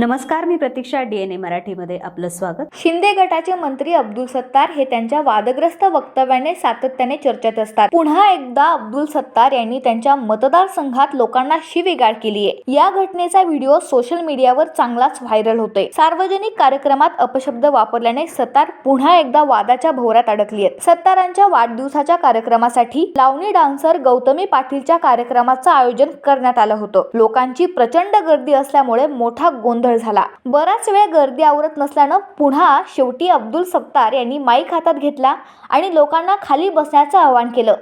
नमस्कार मी प्रतीक्षा D N A मराठीमध्ये आपलं स्वागत. शिंदे गटाचे मंत्री अब्दुल सत्तार हे त्यांच्या वादग्रस्त वक्तव्याने सातत्याने चर्चेत असतात. पुन्हा एकदा अब्दुल सत्तार यांनी त्यांच्या मतदारसंघात लोकांना शिवीगाळ केली आहे या घटनेचा व्हिडिओ सोशल मीडियावर चांगलाच व्हायरल होतोय. सार्वजनिक कार्यक्रमात अपशब्द वापरल्याने सत्तार पुन्हा एकदा वादाच्या भोवऱ्यात अडकली आहेत सत्तारांच्या वाढदिवसाच्या कार्यक्रमासाठी लावणी डान्सर गौतमी पाटीलच्या कार्यक्रमाचं आयोजन करण्यात आलं होतं. लोकांची प्रचंड गर्दी असल्यामुळे मोठा गोंधळ झाला. बराच वेळ गर्दी आवरत नसल्यानं पुन्हा शेवटी अब्दुल सत्तार यांनी माईक हातात घेतला आणि लोकांना खाली बसण्याचं आवाहन केलं.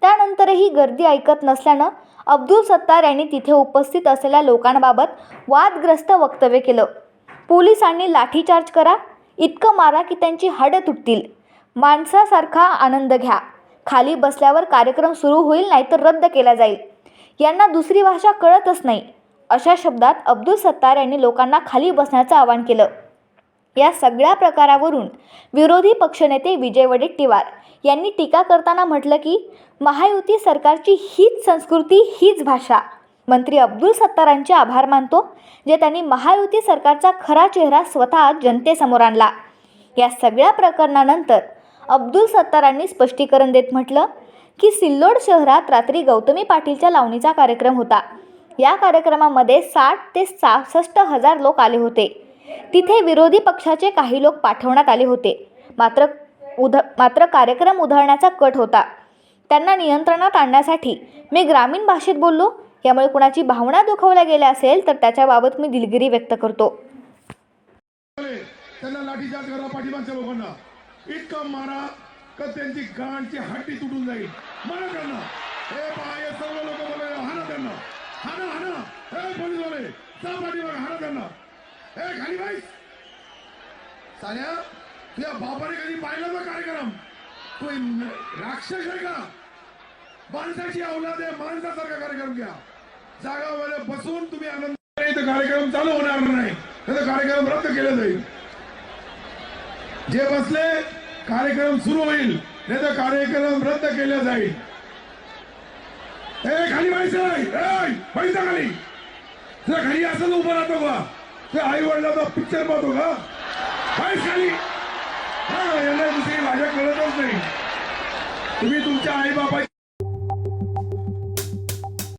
त्यानंतरही गर्दी ऐकत नसल्यानं अब्दुल सत्तार यांनी तिथे उपस्थित असलेल्या लोकांबाबत वादग्रस्त वक्तव्य केलं. पोलिसांनी लाठीचार्ज करा इतकं मारा की त्यांची हाडं तुटतील. माणसासारखा आनंद घ्या. खाली बसल्यावर कार्यक्रम सुरू होईल नाहीतर रद्द केला जाईल. यांना दुसरी भाषा कळतच नाही. अशा शब्दात अब्दुल सत्तार यांनी लोकांना खाली बसण्याचं आवाहन केलं. या सगळ्या प्रकारावरून विरोधी पक्षनेते विजय वडेट्टीवार यांनी टीका करताना म्हटलं की महायुती सरकारची हीच संस्कृती हीच भाषा. मंत्री अब्दुल सत्तारांचे आभार मानतो जे त्यांनी महायुती सरकारचा खरा चेहरा स्वतः जनतेसमोर आणला. या सगळ्या प्रकरणानंतर अब्दुल सत्तारांनी स्पष्टीकरण देत म्हटलं की सिल्लोड शहरात रात्री गौतमी पाटीलच्या लावणीचा कार्यक्रम होता. या कार्यक्रमामध्ये साठ ते सहासष्ट हजार लोक आले होते. तिथे विरोधी पक्षाचे काही लोक पाठवण्यात आले होते. मात्र उध मात्र कार्यक्रम उधळण्याचा कट होता. त्यांना नियंत्रणात आणण्यासाठी मी ग्रामीण भाषेत बोललो. यामुळे कुणाची भावना दुखावल्या गेल्या असेल तर त्याच्याबाबत मी दिलगिरी व्यक्त करतो. त्यांना लाठीचार्ज करा पाठीमागच्या लोकांना. इतकं मारा का त्यांची गांडची हड्डी तुटून जाईल. मारा त्यांना. हे पहा सर्व लोक बोलले हाना त्यांना. हाना हाना। हे पोलीस वाले जा पाठीमागे हाना त्यांना. हे खाली बाईस साऱ्या तुझ्या बापाने कधी पाहिला ना कार्यक्रम? तू राक्षस आहे का? माणसाची औलाद आहे माणसासारखा कार्यक्रम घ्या. जागावर बसून तुम्ही आनंद इथं कार्यक्रम चालू होणार नाही. तर कार्यक्रम रद्द केला जाईल. जे बसले कार्यक्रम सुरू होईल. नाही तर कार्यक्रम रद्द केला जाईल. ए खाली व्हायचं व्हायचं खाली. तुला घरी असं उभं राहतो का? ते आई वडिलाचा पिक्चर पाहतो का? व्हायच खाली. हा यांना दुसरी माझ्या कळतच नाही. तुम्ही तुमच्या आई बाबा